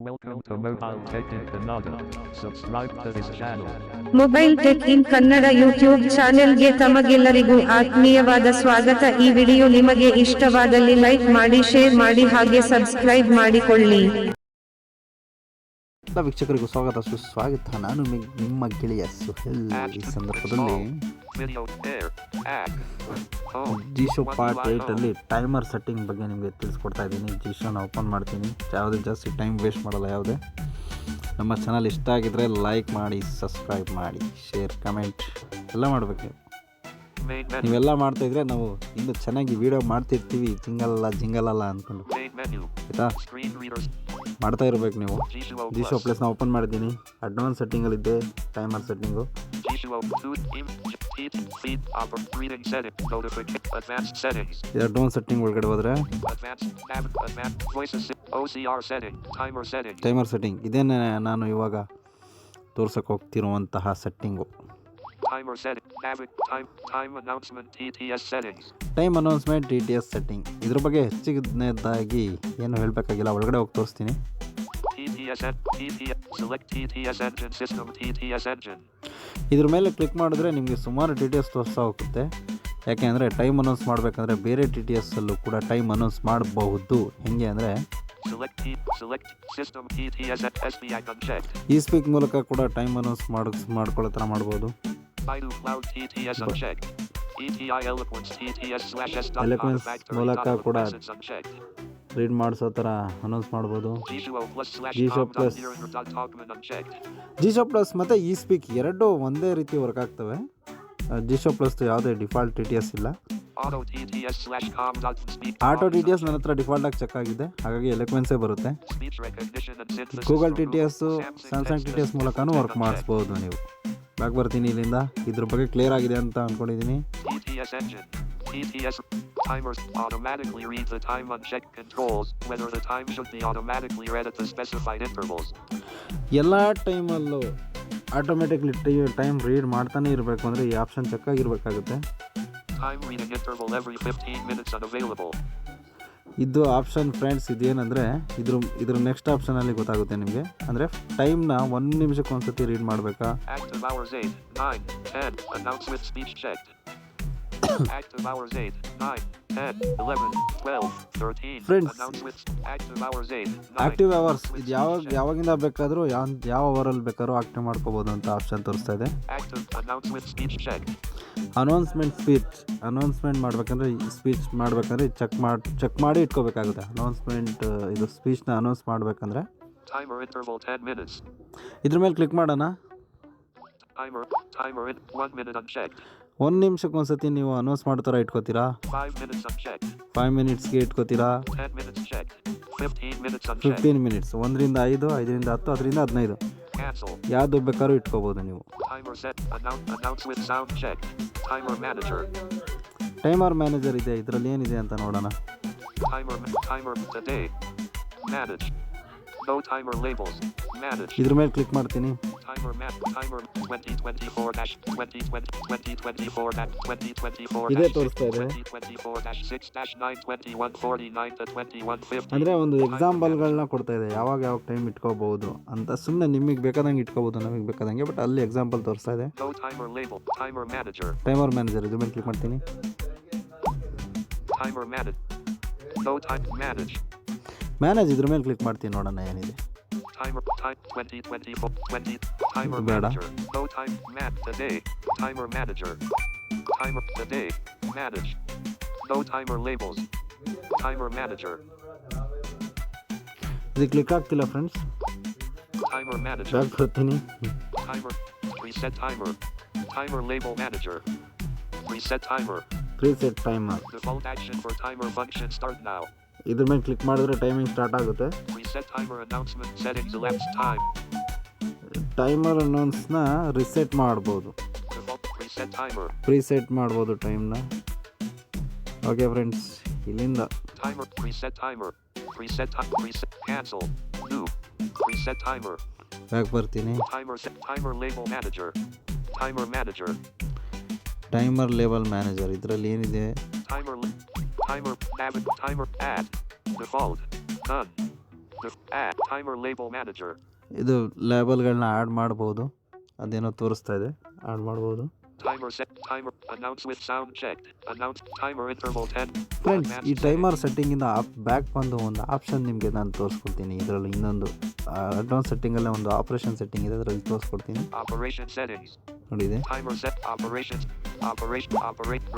Welcome to Mobile Tech in Kannada. Subscribe to this channel. Mobile tech in Kannada YouTube ಚಾನೆಲ್ಗೆ ತಮಗೆಲ್ಲರಿಗೂ ಆತ್ಮೀಯವಾದ ಸ್ವಾಗತ ಈ ವಿಡಿಯೋ ನಿಮಗೆ ಇಷ್ಟವಾದಲ್ಲಿ ಲೈಕ್ ಮಾಡಿ, ಶೇರ್ ಮಾಡಿ ಹಾಗೆ ಸಬ್ಸ್ಕ್ರೈಬ್ ಮಾಡಿಕೊಳ್ಳಿ ಎಲ್ಲ ವೀಕ್ಷಕರಿಗೂ ಸ್ವಾಗತ, ಸುಸ್ವಾಗತ. ನಾನು ನಿಮ್ಮ ಗೆಳೆಯ ಸುಹೆಲ್ ಈ ಸಂದರ್ಭದಲ್ಲಿ. ಜೀಶೋ ಪಾರ್ಟ್ ಏಯ್ಟಲ್ಲಿ ಟೈಮರ್ ಸೆಟ್ಟಿಂಗ್ ಬಗ್ಗೆ ನಿಮಗೆ ತಿಳಿಸ್ಕೊಡ್ತಾ ಇದ್ದೀನಿ. ಜೀಶೋನ ಓಪನ್ ಮಾಡ್ತೀನಿ. ಯಾವುದೇ ಜಾಸ್ತಿ ಟೈಮ್ ವೇಸ್ಟ್ ಮಾಡಲ್ಲ ಯಾವುದೇ. ನಮ್ಮ ಚಾನಲ್ ಇಷ್ಟ ಆಗಿದ್ರೆ ಲೈಕ್ ಮಾಡಿ ಸಬ್ಸ್ಕ್ರೈಬ್ ಮಾಡಿ ಶೇರ್ ಕಮೆಂಟ್ ಎಲ್ಲ ಮಾಡಬೇಕು. ನೀವೆಲ್ಲ ಮಾಡ್ತಾ ನೀವೆಲ್ಲ ಮಾಡ್ತಾಯಿದ್ರೆ ನಾವು ಇನ್ನೂ ಚೆನ್ನಾಗಿ ವೀಡಿಯೋ ಮಾಡ್ತಿರ್ತೀವಿ. ಜಿಂಗಲ್ಲ, ಜಿಂಗಲಲ್ಲ ಅಂದ್ಕೊಂಡು. ಆಯಿತಾ. ಮಾಡ್ತಾ ಇರಬೇಕು ನೀವು. ಜಿಶೋ ಪ್ಲಸ್ ನಾವು ಓಪನ್ ಮಾಡಿದ್ದೀನಿ. ಅಡ್ವಾನ್ಸ್ ಸೆಟ್ಟಿಂಗಲ್ಲಿ ಇದೆ ಟೈಮರ್ ಸೆಟ್ಟಿಂಗು ಅಡ್ವಾನ್ಸ್ ಸೆಟ್ಟಿಂಗ್ ಒಳಗಡೆ ಹೋದ್ರೆ ಟೈಮರ್ ಸೆಟ್ಟಿಂಗ್ ಇದೇನೆ ನಾನು ಇವಾಗ ತೋರ್ಸಕ್ಕೆ ಹೋಗ್ತಿರುವಂತಹ setting Timer setting. Navic. Time. Time announcement. TTS settings. Time announcement T T S setting ಇದ್ರ ಬಗ್ಗೆ ಹೆಚ್ಚಿಗೆದಾಗಿ ಏನು ಹೇಳಬೇಕಾಗಿಲ್ಲ ಒಳಗಡೆ ಹೋಗಿ ತೋರಿಸ್ತೀನಿ. TTS engine. ಇದ್ರ ಮೇಲೆ ಕ್ಲಿಕ್ ಮಾಡಿದ್ರೆ ನಿಮಗೆ ಸುಮಾರು ಟಿ ಟಿ ಎಸ್ ತೋರಿಸ್ತಾ ಹೋಗುತ್ತೆ ಯಾಕೆಂದರೆ ಟೈಮ್ ಅನೌನ್ಸ್ ಮಾಡಬೇಕಂದ್ರೆ ಬೇರೆ ಟಿ ಟಿ ಎಸ್ಸಲ್ಲೂ ಕೂಡ ಟೈಮ್ ಅನೌನ್ಸ್ ಮಾಡಬಹುದು ಹೆಂಗೆ ಅಂದರೆ. ಈ ಸ್ಪೀಕ್ ಮೂಲಕ ಕೂಡ ಟೈಮ್ ಅನೌನ್ಸ್ ಮಾಡ ಮಾಡ್ಕೊಳ್ಳೋ ಥರ ಮಾಡ್ಬೋದು Baidu Cloud TTS unchecked. ETI Eloquence TTS slash S. Mulaka Kodak. Read ಮಾಡಿಸೋ ಥರ ಅನೌನ್ಸ್ ಮಾಡ್ಬೋದು. Jieshuo plus Jieshuo plus ಮತ್ತು ಈ ಸ್ಪೀಕ್ ಎರಡು ಒಂದೇ ರೀತಿ ವರ್ಕ್ ಆಗ್ತವೆ. ಜಿ ಶೋ ಪ್ಲಸ್ ಯಾವುದೇ ಡಿಫಾಲ್ಟ್ ಟಿ ಟಿ ಎಸ್ ಇಲ್ಲ. ಆಟೋ ಟಿ ಟಿ ಎಸ್ ನನ್ನ ಹತ್ರ ಡಿಫಾಲ್ಟ್ ಆಗಿ ಚೆಕ್ ಆಗಿದೆ. ಹಾಗಾಗಿ ಎಲೆಕ್ವೆನ್ಸೇ ಬರುತ್ತೆ. Google T T S Samsung T T S ಮೂಲಕನೂ ವರ್ಕ್ ಮಾಡಿಸ್ಬೋದು ನೀವು. ಬ್ಯಾಕ್ ಬರ್ತೀನಿ ಇಲ್ಲಿಂದ ಇದ್ರ ಬಗ್ಗೆ ಕ್ಲಿಯರ್ ಆಗಿದೆ ಅಂತ ಅಂದ್ಕೊಂಡಿದ್ದೀನಿ timers automatically read the time unchecked controls whether the time should be automatically read at the specified intervals. ಎಲ್ಲ ಟೈಮಲ್ಲೂ ಆಟೋಮೆಟಿಕ್ಲಿ ಟೈಮ್ ರೀಡ್ ಮಾಡ್ತಾನೆ ಇರಬೇಕು ಅಂದರೆ ಈ ಆಪ್ಷನ್ ಚೆಕ್ ಆಗಿರಬೇಕಾಗುತ್ತೆ Time reading interval every 15 minutes unavailable. ಇದು ಆಪ್ಷನ್ ಫ್ರೆಂಡ್ಸ್ ಇದೇನಂದರೆ ಇದ್ರ ಇದ್ರ ನೆಕ್ಸ್ಟ್ ಆಪ್ಷನಲ್ಲಿ ಗೊತ್ತಾಗುತ್ತೆ ನಿಮಗೆ. ಅಂದರೆ ಟೈಮ್ನ ಒಂದು ನಿಮಿಷಕ್ಕೆ ಒಂದ್ಸತಿ ರೀಡ್ ಮಾಡಬೇಕಾ active hours 8, 9, 11, 12, 13. Friends, active hours active hours. ಯಾವ ಯಾವಾಗಿಂದ ಬೇಕಾದರೂ ಯಾವ ಅವರ್ ಅವರಲ್ಲಿ ಬೇಕಾದರೂ ಆಕ್ಟಿವ್ ಮಾಡ್ಕೋಬಹುದು ಅಂತ ಆಪ್ಷನ್ ತೋರಿಸ್ತಾ ಇದೆ. ಅನೌನ್ಸ್ಮೆಂಟ್ ಸ್ಪೀಚ್ ಅನೌನ್ಸ್ಮೆಂಟ್ ಮಾಡ್ಬೇಕಂದ್ರೆ ಸ್ಪೀಚ್ ಮಾಡ್ಬೇಕಂದ್ರೆ ಚೆಕ್ ಮಾಡಿ ಚೆಕ್ ಮಾಡಿ ಇಟ್ಕೋಬೇಕಾಗುತ್ತೆ. ಅನೌನ್ಸ್ಮೆಂಟ್ ಇದು ಸ್ಪೀಚ್ನ ಅನೌನ್ಸ್ ಮಾಡ್ಬೇಕಂದ್ರೆ. ಇದ್ರ ಮೇಲೆ ಕ್ಲಿಕ್ ಮಾಡೋಣ. ಟಾಯ್ ಮಾಡಬೇಕು ಒಂದು ನಿಮಿಷಕ್ಕೆ ಒಂದ್ಸತಿ ನೀವು ಅನೌನ್ಸ್ ಮಾಡ್ತಾರ ಇಟ್ಕೋತೀರಾ? ಫೈವ್ ಮೇಲೆ ಚಪ್ ಶಾಯ್ ಮಿನಿಟ್ಸ್ಗೆ ಇಟ್ಕೊತೀರಾ? ಕಾಯ್ ಮಿನಿಟ್ಸ್ ಒಂದರಿಂದ ಐದು ಐದರಿಂದ ಹತ್ತು ಅದರಿಂದ ಹದಿನೈದು. ಯಾವ್ದು ಬೇಕಾದ್ರು ಇಟ್ಕೋಬೋದು ನೀವು. ಟೈಮರ್ ಮ್ಯಾನೇಜರ್ ಇದೆ. ಇದರಲ್ಲಿ ಏನಿದೆ ಅಂತ ನೋಡೋಣ. ಇದ್ರ ಮೇಲೆ ಕ್ಲಿಕ್ ಮಾಡ್ತೀನಿ. Timer map. Timer 2024 dash 2020 2024 dash 2024 ಇದೇ ತೋರಿಸ್ತಾ ಇದೆ. 2024 dash 6 dash 9 21 49 to 21 50. ಅಂದರೆ ಒಂದು ಎಕ್ಸಾಂಪಲ್ಗಳನ್ನ ಕೊಡ್ತಾ ಇದೆ. ಯಾವಾಗ ಯಾವಾಗ ಟೈಮ್ ಇಟ್ಕೋಬಹುದು ಅಂತ ಸುಮ್ಮನೆ ನಿಮಗೆ ಬೇಕಾದಂಗೆ ಇಟ್ಕೋಬಹುದು ನಮಗೆ ಬೇಕಾದಂಗೆ ಬಟ್ ಅಲ್ಲಿ ಎಕ್ಸಾಂಪಲ್ ತೋರಿಸ್ತಾ ಇದೆ. ಟೈಮರ್ ಮ್ಯಾನೇಜರ್ ಇದ್ರ ಮೇಲೆ ಕ್ಲಿಕ್ ಮಾಡ್ತೀನಿ. ಮ್ಯಾನೇಜ್ ಇದ್ರ ಮೇಲೆ ಕ್ಲಿಕ್ ಮಾಡ್ತೀನಿ ನೋಡೋಣ ಏನಿದೆ Timer time 2024 20 timer Beda. manager. No time mat today. Timer manager. Timer today. Manage. No timer labels. Timer manager. ಇದು ಕ್ಲಿಕ್ ಆಗ್ತಿಲ್ಲ ಫ್ರೆಂಡ್ಸ್ Timer manager. ಬ್ಯಾಕ್ ಬರ್ತೀನಿ Timer. Preset timer. Timer label manager. Preset timer. Preset timer ಇದ್ರ ಮೇಲೆ click ಮಾಡಿದ್ರೆ timing start ಆಗುತ್ತೆ. Timer ಅನೌನ್ಸ್ನ reset ಮಾಡ್ಬೋದು. ಕ್ರೀಸೆಚ್ ರಿಸೆಟ್ ಮಾಡ್ಬೋದು ಟೈಮ್ನ ಓಕೆ ಫ್ರೆಂಡ್ಸ್ ಇಲ್ಲಿಂದ. ಬರ್ತೀನಿ? Timer label timer level manager ಇದರಲ್ಲಿ ಏನಿದೆ? Timer. add Timer. Add. Default. None. the Add timer label manager. ಇದು ಲೇಬಲ್ಗಳನ್ನ ಆ್ಯಡ್ ಮಾಡ್ಬೋದು ಅದೇನೋ ತೋರಿಸ್ತಾ ಇದೆ ಆ್ಯಡ್ ಮಾಡ್ಬೋದು Timer set. Timer. Announce with sound check, Announce timer interval 10. Friends ಈ ಟೈಮರ್ ಸೆಟ್ಟಿಂಗಿಂದ ಆಪ್ ಬ್ಯಾಕ್ ಬಂದು ಒಂದು ಆಪ್ಷನ್ ನಿಮಗೆ ನಾನು ತೋರಿಸ್ಕೊಡ್ತೀನಿ ಇದರಲ್ಲಿ ಇನ್ನೊಂದು ಅಡ್ವಾನ್ಸ್ ಸೆಟ್ಟಿಂಗಲ್ಲೇ ಒಂದು ಆಪರೇಷನ್ ಸೆಟ್ಟಿಂಗ್ ಇದೆ ಅದರಲ್ಲಿ ತೋರಿಸ್ಕೊಡ್ತೀನಿ. ನೋಡಿದೆ. Set operation operation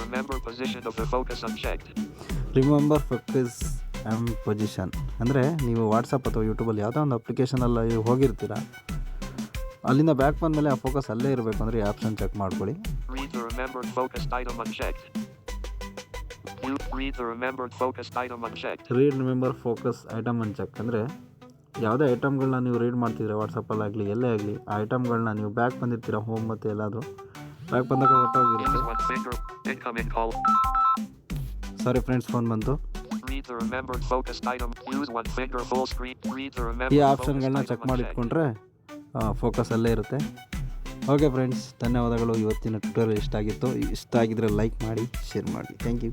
remember focus off remember position ಅಂದರೆ ನೀವು ವಾಟ್ಸಾಪ್ ಅಥವಾ ಯೂಟ್ಯೂಬಲ್ಲಿ ಯಾವುದೋ ಒಂದು ಅಪ್ಲಿಕೇಶನ್ ಎಲ್ಲ ಹೋಗಿರ್ತೀರ. ಅಲ್ಲಿಂದ ಬ್ಯಾಕ್ ಬಂದ ಮೇಲೆ ಆ ಫೋಕಸ್ ಅಲ್ಲೇ ಇರಬೇಕು ಅಂದರೆ ಆಪ್ಷನ್ ಚೆಕ್ ಮಾಡ್ಕೊಳ್ಳಿ. Read remember focus item uncheck ಅಂದರೆ ಯಾವುದೇ ಐಟಮ್ಗಳನ್ನ ನೀವು ರೀಡ್ ಮಾಡ್ತಿದ್ರೆ ವಾಟ್ಸಪ್ಪಲ್ಲಾಗಲಿ ಎಲ್ಲೇ ಆಗಲಿ, ಆ ಐಟಮ್ಗಳನ್ನ ನೀವು ಬ್ಯಾಕ್ ಬಂದಿರ್ತೀರಾ ಹೋಮ್ ಮತ್ತು ಎಲ್ಲಾದರೂ? ಬ್ಯಾಕ್ ಬಂದಾಗ ಹೊಟ್ಟೋಗಿರುತ್ತೆ. ಸಾರಿ ಫ್ರೆಂಡ್ಸ್ ಫೋನ್ ಬಂತು. ಈ ಆಪ್ಷನ್ಗಳನ್ನ ಚೆಕ್ ಮಾಡಿ ಇಟ್ಕೊಂಡ್ರೆ ಫೋಕಸ್ ಅಲ್ಲೇ ಇರುತ್ತೆ. ಓಕೆ ಫ್ರೆಂಡ್ಸ್ ಧನ್ಯವಾದಗಳು. ಇವತ್ತಿನ ಟ್ಯೂಟೋರಿಯಲ್ ಇಷ್ಟ ಆಗಿತ್ತು. ಇಷ್ಟ ಆಗಿದ್ರೆ ಲೈಕ್ ಮಾಡಿ ಶೇರ್ ಮಾಡಿ. Thank you